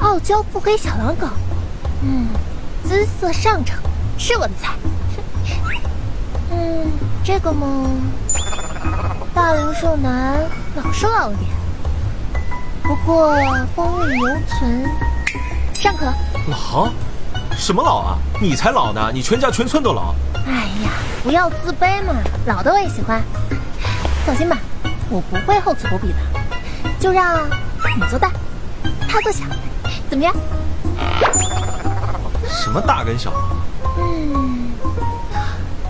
傲娇腹黑小狼狗，嗯，姿色上乘，是我的菜。嗯，这个嘛，大龄剩男，老是老了点，不过风韵犹存。尚可。老？什么老啊？你才老呢！你全家全村都老。哎呀，不要自卑嘛，老的我也喜欢。放心吧，我不会厚此薄彼的。就让你做大，他做小，怎么样？什么大跟小？嗯，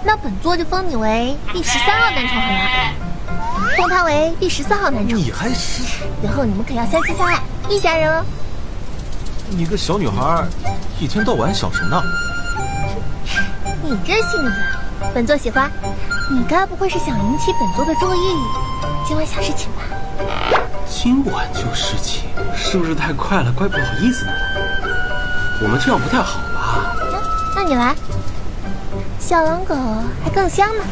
那本座就封你为第十三号男宠好了，封他为第十四号男宠。你还是？以后你们可要相亲相爱，一家人哦。你个小女孩，一天到晚想什么呢？你这性子，本座喜欢。你该不会是想引起本座的注意，今晚想事情吧？今晚就侍寝，是不是太快了？怪不好意思的。我们这样不太好吧？那你来。小狼狗还更香呢。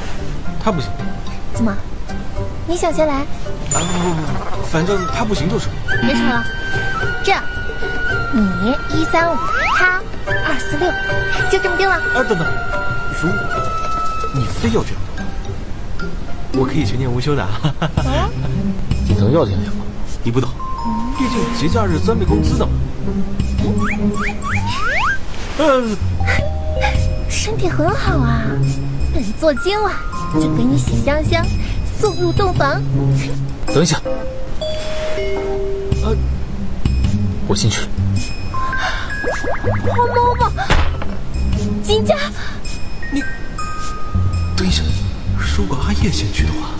他不行。怎么？你想先来？啊不不不，反正他不行就是。别吵了，这样，你一三五，他二四六，就这么定了。哎，等等，如果你非要这样。我可以全年无休的，啊你能要点脸吗？你不懂，毕竟节假日三倍工资的嘛。嗯，身体很好啊，本座今晚就给你洗香香，送入洞房。等一下，呃，我先去。黄毛毛，金家，你等一下。如果阿叶先去的话，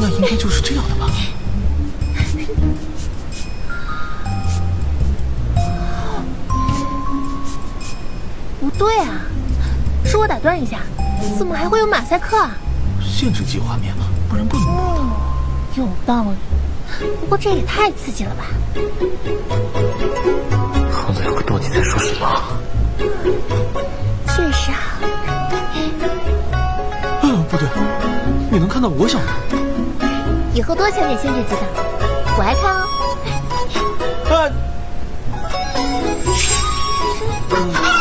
那应该就是这样的吧？对啊，是我打断一下，怎么还会有马赛克啊？限制级画面嘛，不然不能播的。有道理，不过这也太刺激了吧？后面有个多，你在说什么？确实啊。不对，你能看到我想的。以后多抢点限制级的，我爱看哦。啊！